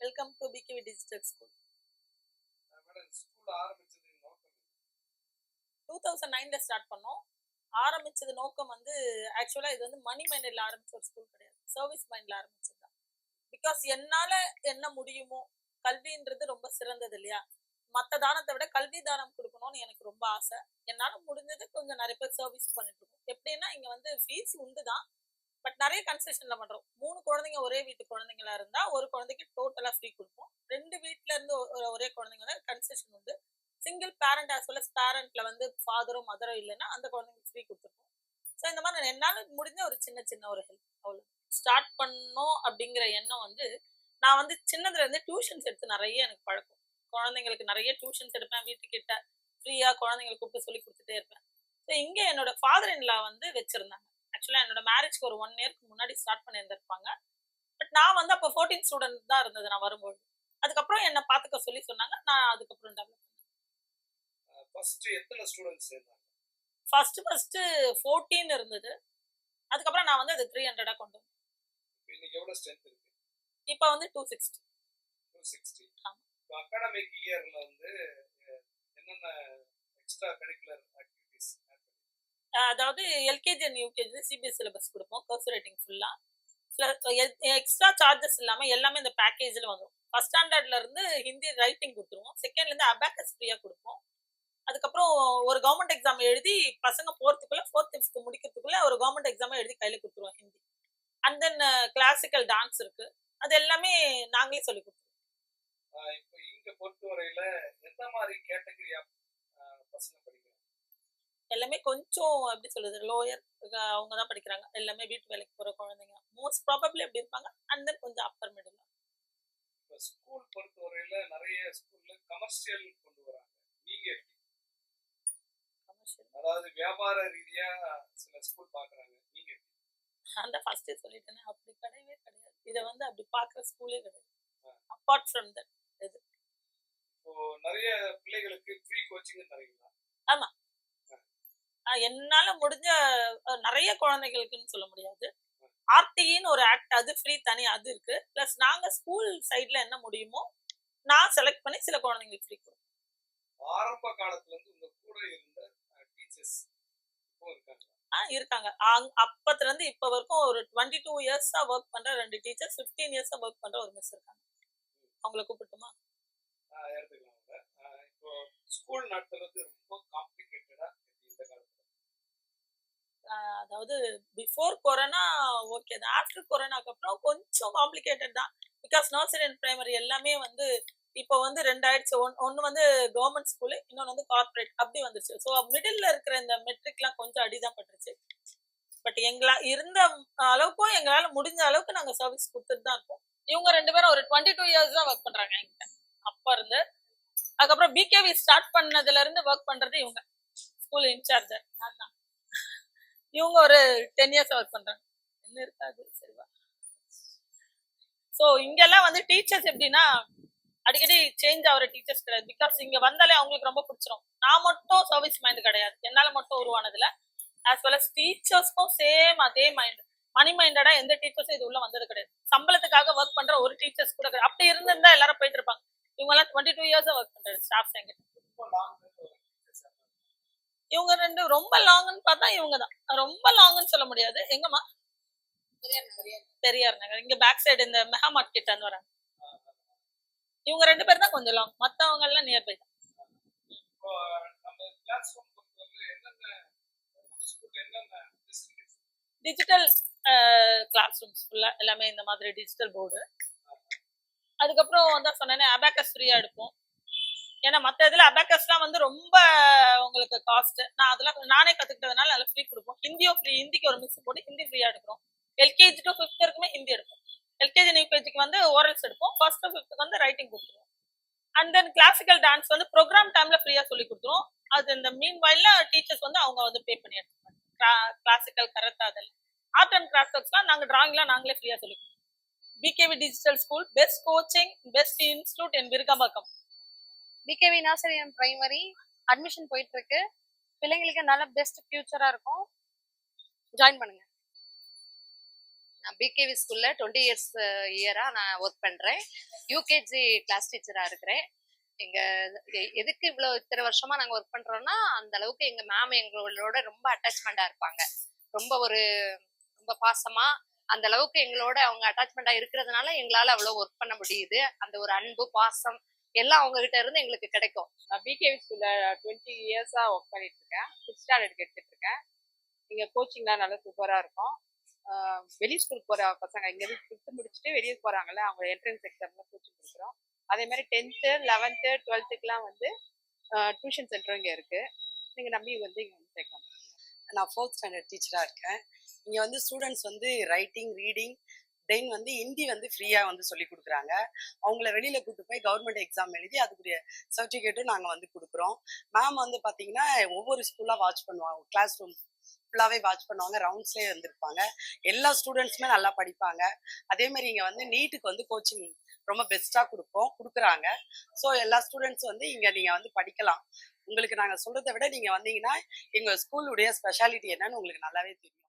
Welcome to PKV digital school two thousand நைன்ல start பண்ணோம். ஆரம்பிச்சது நோக்கம் வந்து ஆக்சுவலா இது வந்து மணி மைண்டட்ல ஆரம்பிச்ச ஒரு ஸ்கூல் கிடையாது. சர்வீஸ் மைண்ட்ல ஆரம்பிச்சது தான். பிகாஸ் என்னால என்ன முடியுமோ கல்வின்றது ரொம்ப சிறந்தது இல்லையா? மத்த தானத்தை விட கல்வி தானம் கொடுக்கணும்னு எனக்கு ரொம்ப ஆசை. என்னால முடிஞ்சது கொஞ்சம் நிறைய பேர் சர்வீஸ் பண்ணிட்டு இருக்கோம். எப்படின்னா இங்க வந்து ஃபீஸ் உண்டு தான் பட் நிறைய கன்செஷன்ல பண்றோம். மூணு குழந்தைங்க ஒரே வீட்டு குழந்தைங்களா இருந்தா ஒரு குழந்தைக்கு டோட்டலா ஃப்ரீ கொடுப்போம். ரெண்டு வீட்ல இருந்து ஒரே குழந்தைங்க கன்செஷன் உண்டு. சிங்கிள் பேரண்ட் ஆஸ் வெல் பேரண்ட்ல வந்து ஃபாதரோ மதரோ இல்லைன்னா அந்த குழந்தைங்களுக்கு ஃப்ரீ கொடுத்துருக்கோம் ஸோ இந்த மாதிரி என்னால முடிஞ்ச ஒரு சின்ன சின்ன ஒரு ஹெல்ப் அவ்வளோ ஸ்டார்ட் பண்ணோம் அப்படிங்கிற எண்ணம் வந்து நான் வந்து சின்னதுல இருந்து டியூஷன்ஸ் எடுத்து நிறைய எனக்கு பழக்கம். குழந்தைங்களுக்கு நிறைய டியூஷன்ஸ் எடுப்பேன் வீட்டுக்கிட்ட ஃப்ரீயா குழந்தைங்களுக்கு கூப்பிட்டு சொல்லி கொடுத்துட்டே இருப்பேன். ஸோ இங்கே என்னோட ஃபாதர் இன்லா வந்து வச்சிருந்தாங்க. ஆக்சுவலா என்னோட மேரேஜ்க்கு ஒரு ஒன் இயர்க்கு முன்னாடி ஸ்டார்ட் பண்ணியிருந்திருப்பாங்க. பட் நான் வந்து அப்போ ஃபோர்டீன் ஸ்டூடெண்ட் தான் இருந்தது நான் வரும்போது. அதுக்கப்புறம் என்னை பார்த்துக்க சொல்லி சொன்னாங்க. நான் அதுக்கப்புறம் டெவலப் ஃபர்ஸ்ட் எத்தனை ஸ்டூடெண்ட்ஸ் ஃபர்ஸ்ட் ஃபர்ஸ்ட் ஃபோர்டீன் இருந்தது. அதுக்கப்புறம் நான் வந்து அது த்ரீ ஹண்ட்ரடா கொண்டு வந்தேன். இப்ப இன்னைக்கு எவ்வளவு ஸ்ட்ரென்த் இருக்கு? இப்போ வந்து two sixty two sixty academic இயர்ல வந்து என்னென்ன எக்ஸ்ட்ரா கரிக்குலர் ஆக்டிவிட்டிஸ் அதாவது LKG and UKG CBSE syllabus கொடுப்போம். கோர்ஸ் ரேட்டிங் ஃபுல்லாக எக்ஸ்ட்ரா சார்ஜஸ் இல்லாமல் எல்லாமே இந்த பேக்கேஜில் வந்துடும் ஃபஸ்ட் ஸ்டாண்டர்ட்லேருந்து ஹிந்தி ரைட்டிங் கொடுத்துருவோம். செகண்ட்லேருந்து அபேக்கஸ் ஃப்ரீயாக கொடுப்போம். அதுக்கப்புறம் ஒரு கவர்மெண்ட் எக்ஸாம் எழுதி பசங்க போகிறதுக்குள்ளே ஃபோர்த் ஃபிஃப்த் முடிக்கிறதுக்குள்ளே ஒரு கவர்மெண்ட் எக்ஸாம் எழுதி கையில் கொடுத்துருவோம் Hindi. And then classical dance இருக்குது அது எல்லாமே நாங்களே சொல்லி கொடுத்துருவோம். இப்போ இங்கே பொறுத்தவரையில் எந்த மாதிரி கேட்டகரி பசங்க படிக்கிறாங்க? எல்லாமே கொஞ்சம் எப்படி சொல்றது லோயர் அவங்க தான் படிக்கிறாங்க. எல்லாமே வீட்டு வேலைக்கு போற குழந்தைங்க. மோஸ்ட் ப்ராபப்ளி எப்படி இருப்பாங்க? அண்ட் தென் கொஞ்சம் அப்பர் மிடில் ஸ்கூல் பொறுத்தவரையில நிறைய ஸ்கூல்ல கமர்ஷியல் கொண்டு வராங்க. நீங்க அதாவது வியாபார ரீதியா சில ஸ்கூல் பாக்குறாங்க நீங்க அந்த ஃபர்ஸ்டே சொல்லிட்டேனே அப்படி கிடையவே கிடையாது. இதை வந்து அப்படி பார்க்குற ஸ்கூலே கிடையாது. அப்பார்ட் ஃப்ரம் தட் இப்போ நிறைய பிள்ளைகளுக்கு ஃப்ரீ கோச்சிங் தரீங்களா? என்னால முடிஞ்ச நிறைய குழந்தைகளுக்குன்னு சொல்ல முடியாது. ஆர்டின்னு ஒரு ஆக்ட் அது ஃப்ரீ தனி அது இருக்கு. ப்ளஸ் நாங்க ஸ்கூல் சைட்ல என்ன முடியுமோ நான் செலக்ட் பண்ணி சில குழந்தைங்களுக்கு ஃப்ரீ கொடுப்போம். ஆரம்ப காலத்துல இருந்து உங்க கூட இருந்த டீச்சர்ஸ் ஆ இருக்காங்க. அப்பத்துல இருந்து இப்ப வரைக்கும் ஒரு டுவெண்ட்டி டூ இயர்ஸா ஒர்க் பண்ற ரெண்டு டீச்சர்ஸ் ஃபிஃப்டீன் இயர்ஸா ஒர்க் பண்ற ஒரு மிஸ் இருக்காங்க. அவங்கள கூப்பிட்டுமா இப்போ ஸ்கூல் நடத்துறது ரொம்ப காம்ப்ளிகேட்டடா இந்த காலத்துல ஆஹ் அதாவது பிஃபோர் கொரோனா ஓகே தான். ஆஃப்டர் கொரோனாக்கு அப்புறம் கொஞ்சம் காம்ப்ளிகேட்டட் தான். பிகாஸ் நர்சரி அண்ட் பிரைமரி எல்லாமே வந்து இப்போ வந்து ரெண்டாயிடுச்சு. ஒன் ஒன்று வந்து கவர்மெண்ட் ஸ்கூலு இன்னொன்று வந்து கார்ப்பரேட் அப்படி வந்துருச்சு. ஸோ மிடில் இருக்கிற இந்த மெட்ரிக்லாம் கொஞ்சம் அடிதான் பட்டுருச்சு. பட் எங்களா இருந்த அளவுக்கும் எங்களால் முடிஞ்ச அளவுக்கு நாங்கள் சர்வீஸ் கொடுத்துட்டு தான் இருக்கோம். இவங்க ரெண்டு பேரும் ஒரு டுவெண்ட்டி டூ இயர்ஸ் தான் ஒர்க் பண்ணுறாங்க எங்கிட்ட அப்போ இருந்து அதுக்கப்புறம் பிகேவி ஸ்டார்ட் பண்ணதுல இருந்து ஒர்க் பண்றது இவங்க. ஸ்கூல் இன்சார்ஜ் தான் இவங்க ஒரு டென் இயர்ஸ் ஒர்க் பண்றாங்க. என்ன இருக்காது சரிவா ஸோ இங்கெல்லாம் வந்து டீச்சர்ஸ் எப்படின்னா அடிக்கடி சேஞ்ச் ஆகிற டீச்சர்ஸ் கிடையாது. பிகாஸ் இங்க வந்தாலே அவங்களுக்கு ரொம்ப பிடிச்சிரும். நான் மட்டும் சர்வீஸ் மைண்ட் கிடையாது. என்னால மட்டும் உருவானதுல. ஆஸ் வெல் அஸ் டீச்சர்ஸ்க்கும் சேம் அதே மைண்ட் மணி மைண்டடா எந்த டீச்சர்ஸும் இது உள்ள வந்தது கிடையாது. சம்பளத்துக்காக ஒர்க் பண்ற ஒரு டீச்சர்ஸ் கூட கிடையாது. அப்படி இருந்திருந்தா எல்லாரும் போயிட்டு இருப்பாங்க. இவங்க எல்லாம் டுவெண்ட்டி டூ இயர்ஸ் ஒர்க் பண்றது ஸ்டாஃப்ஸ் எங்க இவங்க ரெண்டு ரொம்ப லாங்னு பார்த்தா இவங்க தான் ரொம்ப லாங்னு சொல்ல முடியாது. எங்கம்மா? பெரியார் நகர். இங்க பேக் சைடு இந்த மெகா மார்க்கெட் வந்து வராங்க. இவங்க ரெண்டு பேரும் தான் கொஞ்சம் லாங் மத்தவங்க எல்லாம் தான். என்னென்ன ஃபெசிலிட்டிஸ் டிஜிட்டல் கிளாஸ் ரூம்ஸ் ஃபுல்லா எல்லாமே இந்த மாதிரி டிஜிட்டல் போர்டு அதுக்கப்புறம் தான் சொன்னேனே அபேக்கஸ் ஃப்ரீயா எடுப்போம். ஏன்னா மற்ற இதுல அபேக்கஸ்லாம் வந்து ரொம்ப உங்களுக்கு காஸ்ட் நான் அதெல்லாம் நானே கத்துக்கிட்டதுனால நல்லா ஃப்ரீ கொடுப்போம். ஹிந்தியும் ஃப்ரீ ஹிந்திக்கு ஒரு மிஸ் போட்டு ஹிந்தி ஃப்ரீயா எடுக்கிறோம். எல்கேஜி டு ஃபிஃப்த் இருக்குமே ஹிந்தி எடுப்போம். எல்கேஜி நியூகேஜிக்கு வந்து ஓரல்ஸ் எடுப்போம். ஃபர்ஸ்ட் டு ஃபிஃப்த்துக்கு வந்து ரைட்டிங் கொடுத்துருவோம். அண்ட் தென் கிளாசிக்கல் டான்ஸ் வந்து ப்ரோக்ராம் டைம்ல ஃப்ரீயா சொல்லி கொடுத்துருவோம். அது இந்த மீன் வாயில டீச்சர்ஸ் வந்து அவங்க வந்து பே பண்ணி எடுத்துப்பாங்க கிளாசிக்கல் கரத்தா அதெல்லாம். ஆர்ட் அண்ட் கிராஃப்ட் ஒர்க்ஸ்லாம் நாங்கள் ட்ராயிங்லாம் நாங்களே ஃப்ரீயாக சொல்லி PKV digital school best coaching best institute N Virugambakkam PKV nursery and primary admission போயிட்டு இருக்கு பிள்ளைங்களுக்கு நல்ல பெஸ்ட் ஃபியூச்சரா இருக்கும். ஜாயின் பண்ணுங்க. நான் பிகேவி ஸ்கூல்ல டுவெண்ட்டி இயர்ஸ் இயரா நான் ஒர்க் பண்றேன். யூகேஜி கிளாஸ் டீச்சரா இருக்கிறேன். எங்க எதுக்கு இவ்வளவு இத்தனை வருஷமா நாங்க ஒர்க் பண்றோம்னா அந்த அளவுக்கு எங்க மேம் எங்களோட ரொம்ப அட்டாச்மெண்டா இருப்பாங்க. ரொம்ப ஒரு ரொம்ப பாசமா அந்த அளவுக்கு எங்களோட அவங்க அட்டாச்மெண்டா இருக்கிறதுனால எங்களால அவ்வளவு ஒர்க் பண்ண முடியுது. அந்த ஒரு அன்பு பாசம் எல்லாம் அவங்க கிட்ட இருந்து எங்களுக்கு கிடைக்கும். நான் பிகேவி ஸ்கூல்ல டுவெண்ட்டி இயர்ஸா ஒர்க் பண்ணிட்டு இருக்கேன் ஃபிஃப்த் ஸ்டாண்டர்ட் எடுத்துட்டு இருக்கேன் இங்க கோச்சிங்லாம் நல்லா சூப்பரா இருக்கும். ஆஹ் வெளி ஸ்கூல் போற பசங்க இங்க இருந்து ஃபிஃப்த் முடிச்சுட்டு வெளியே போறாங்கல்ல அவங்க என்ட்ரன்ஸ் எக்ஸாம்ல கோச்சிங் கொடுக்குறோம். அதே மாதிரி டென்த்து லெவன்த்து டுவெல்த்துக்குலாம் வந்து டியூஷன் சென்டரும் இங்க இருக்கு. நீங்க நம்பி வந்து இங்க வந்து சேர்க்கலாம். நான் ஃபோர்த் ஸ்டாண்டர்ட் டீச்சராக இருக்கேன். இங்கே வந்து ஸ்டூடெண்ட்ஸ் வந்து ரைட்டிங் ரீடிங் தென் வந்து ஹிந்தி வந்து ஃப்ரீயாக வந்து சொல்லி கொடுக்குறாங்க. அவங்கள வெளியில் கூட்டு போய் கவர்மெண்ட் எக்ஸாம் எழுதி அதுக்குரிய சர்டிஃபிகேட்டும் நாங்கள் வந்து கொடுக்குறோம். மேம் வந்து பார்த்தீங்கன்னா ஒவ்வொரு ஸ்கூலாக வாட்ச் பண்ணுவாங்க. கிளாஸ் ரூம் ஃபுல்லாகவே வாட்ச் பண்ணுவாங்க. ரவுண்ட்ஸ்லேயே வந்திருப்பாங்க எல்லா ஸ்டூடெண்ட்ஸுமே நல்லா படிப்பாங்க. அதே மாதிரி இங்கே வந்து நீட்டுக்கு வந்து கோச்சிங் ரொம்ப பெஸ்ட்டாக கொடுப்போம். கொடுக்குறாங்க. ஸோ எல்லா ஸ்டூடெண்ட்ஸ் வந்து இங்கே நீங்கள் வந்து படிக்கலாம். உங்களுக்கு நாங்கள் சொல்கிறத விட நீங்கள் வந்தீங்கன்னா எங்கள் ஸ்கூலுடைய ஸ்பெஷாலிட்டி என்னன்னு உங்களுக்கு நல்லாவே தெரியும்.